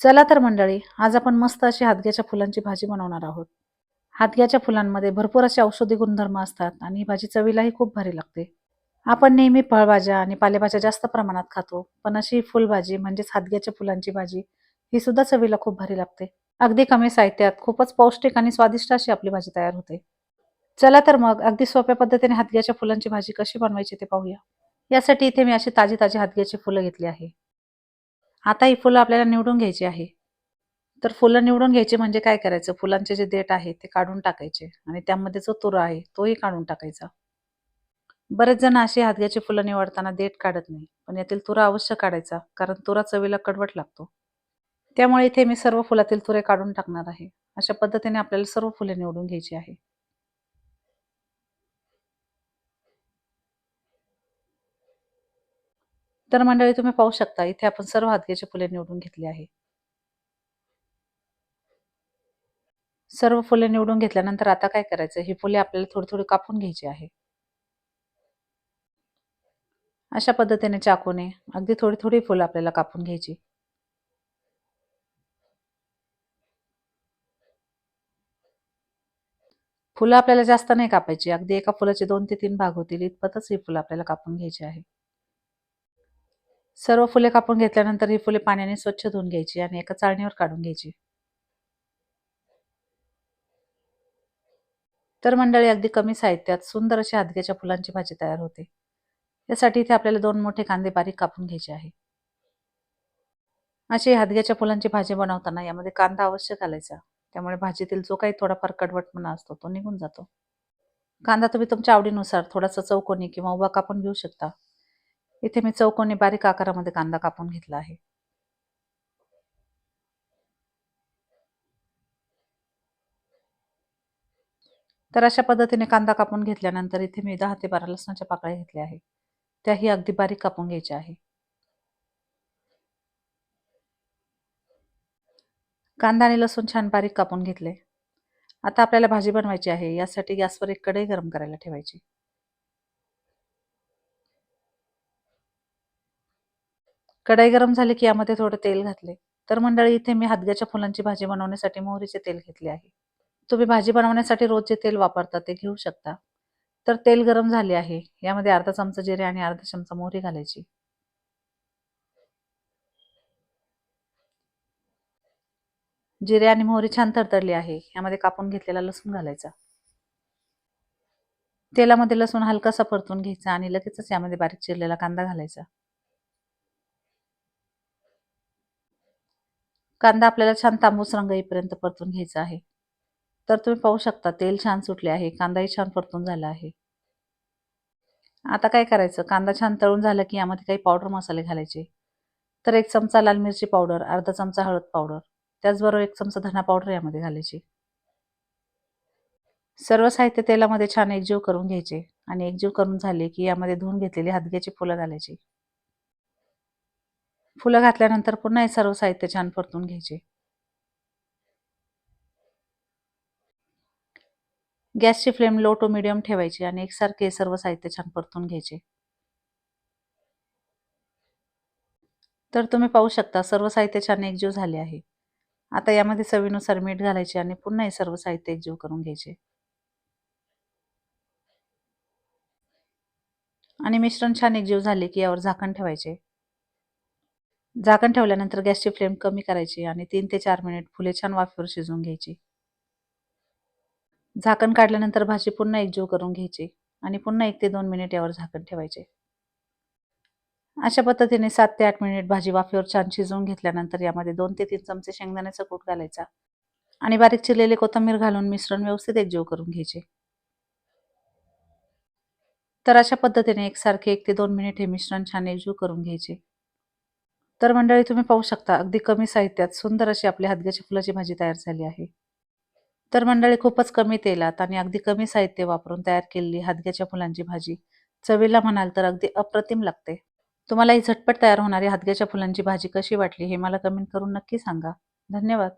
चला तर मंडळी आज आपण मस्त अशी हादग्याच्या फुलांची भाजी बनवणार आहोत. हादग्याच्या फुलांमध्ये भरपूर असे औषधी गुणधर्म असतात आणि ही भाजी चवीलाही खूप भारी लागते. आपण नेहमी फळभाज्या आणि पालेभाज्या जास्त प्रमाणात खातो पण अशी फुलभाजी म्हणजेच हादग्याच्या फुलांची भाजी ही सुद्धा चवीला खूप भारी लागते. अगदी कमी साहित्यात खूपच पौष्टिक आणि स्वादिष्ट अशी आपली भाजी तयार होते. चला तर मग अगदी सोप्या पद्धतीने हादग्याच्या फुलांची भाजी कशी बनवायची ते पाहूया. यासाठी इथे मी अशी ताजी ताजी हादग्याची फुलं घेतली आहे. आता ही फुलं आपल्याला निवडून घ्यायची आहे. तर फुलं निवडून घ्यायची म्हणजे काय करायचं? फुलांचे जे देठ आहे ते काढून टाकायचे आणि त्यामध्ये जो तुरा आहे तोही काढून टाकायचा. बरेच जण अशी हातग्याची फुलं निवडताना देठ काढत नाही पण यातील तुरा अवश्य काढायचा कारण तुरा चवीला कडवट लागतो. त्यामुळे इथे मी सर्व फुलातील तुरे काढून टाकणार आहे. अशा पद्धतीने आपल्याला सर्व फुले निवडून घ्यायची आहे. तर मंडळी तुम्ही पाहू शकता इथे आपण सर्व हातग्याची फुले निवडून घेतली आहे. सर्व फुले निवडून घेतल्यानंतर आता काय करायचं? ही फुले आपल्याला थोडी थोडी कापून घ्यायची आहे. अशा पद्धतीने चाकूने अगदी थोडी थोडी फुलं आपल्याला कापून घ्यायची. फुलं आपल्याला जास्त नाही कापायची. अगदी एका फुलाचे दोन ते तीन भाग होतील इतपतच ही फुलं आपल्याला कापून घ्यायची आहे. सर्व फुले कापून घेतल्यानंतर ही फुले पाण्याने स्वच्छ धुवून घ्यायची आणि एका चाळणीवर काढून घ्यायची. तर मंडळी अगदी कमी साहित्यात सुंदर अशी हादग्याच्या फुलांची भाजी तयार होते. यासाठी इथे आपल्याला दोन मोठे कांदे बारीक कापून घ्यायचे आहे. अशी हादग्याच्या फुलांची भाजी बनवताना यामध्ये कांदा अवश्य घालायचा. त्यामुळे भाजीतील जो काही थोडाफार कडवटपणा असतो तो निघून जातो. कांदा तुम्ही तुमच्या आवडीनुसार थोडासा चौकोनी किंवा उभा कापून घेऊ शकता. इथे मी चौकोनी बारीक आकारामध्ये कांदा कापून घेतला आहे. तर अशा पद्धतीने कांदा कापून घेतल्यानंतर इथे मी दहा ते बारा लसणाच्या पाकळ्या घेतल्या आहे त्याही अगदी बारीक कापून घ्यायच्या आहे. कांदा आणि लसूण छान बारीक कापून घेतले. आता आपल्याला भाजी बनवायची आहे यासाठी गॅसवर एक कढई गरम करायला ठेवायची. कढई गरम झाली की यामध्ये थोडं तेल घातले. तर मंडळी इथे मी हादग्याच्या फुलांची भाजी बनवण्यासाठी मोहरीचे तेल घेतले आहे. तुम्ही भाजी बनवण्यासाठी रोज जे तेल वापरता ते घेऊ शकता. तर तेल गरम झाले आहे. यामध्ये अर्धा चमचा जिरे आणि अर्धा चमचा मोहरी घालायची. जिरे आणि मोहरी छान तडतडली आहे. यामध्ये कापून घेतलेला लसूण घालायचा. तेलामध्ये लसूण हलकासा परतून घ्यायचा आणि लगेचच यामध्ये बारीक चिरलेला कांदा घालायचा. कांदा आपल्याला छान तांबूस रंग येईपर्यंत परतून घ्यायचा आहे. तर तुम्ही पाहू शकता तेल छान सुटले आहे कांदाही छान परतून झाला आहे. आता काय करायचं? कांदा छान तळून झाला की यामध्ये काही पावडर मसाले घालायचे. तर एक चमचा लाल मिरची पावडर अर्धा चमचा हळद पावडर त्याचबरोबर एक चमचा धना पावडर यामध्ये घालायची. सर्व साहित्य तेलामध्ये छान एकजीव करून घ्यायचे आणि एकजीव करून झाले की यामध्ये धुवून घेतलेली हादग्याची फुलं घालायची. फुलं घातल्यानंतर पुन्हा हे सर्व साहित्य छान परतून घ्यायचे. गॅसची फ्लेम लो टू मिडियम ठेवायची आणि एकसारखे सर्व साहित्य छान परतून घ्यायचे. तर तुम्ही पाहू शकता सर्व साहित्य छान एकजीव झाले आहे. आता यामध्ये चवीनुसार मीठ घालायचे आणि पुन्हा हे सर्व साहित्य एकजीव करून घ्यायचे. आणि मिश्रण छान एकजीव झाले की यावर झाकण ठेवायचे. झाकण ठेवल्यानंतर गॅसची फ्लेम कमी करायची आणि तीन ते चार मिनिट फुले छान वाफेवर शिजवून घ्यायची. झाकण काढल्यानंतर भाजी पुन्हा एकजीव करून घ्यायची आणि पुन्हा एक ते दोन मिनिट यावर झाकण ठेवायचे. अशा पद्धतीने सात ते आठ मिनिट भाजी वाफेवर छान शिजवून घेतल्यानंतर यामध्ये दोन ते तीन चमचे शेंगदाण्याचा कूट घालायचा आणि बारीक चिरलेले कोथिंबीर घालून मिश्रण व्यवस्थित एकजीव करून घ्यायचे. तर अशा पद्धतीने एकसारखे एक ते दोन मिनिट हे मिश्रण छान एकजीव करून घ्यायचे. तर मंडळी तुम्ही पाहू शकता अगदी कमी साहित्यात सुंदर अशी आपली हातग्याची फुलाची भाजी तयार झाली आहे. तर मंडळी खूपच कमी तेलात आणि अगदी कमी साहित्य वापरून तयार केलेली हातग्याच्या फुलांची भाजी चवीला म्हणाल तर अगदी अप्रतिम लागते. तुम्हाला ही झटपट तयार होणारी हातग्याच्या फुलांची भाजी कशी वाटली हे मला कमेंट करून नक्की सांगा. धन्यवाद.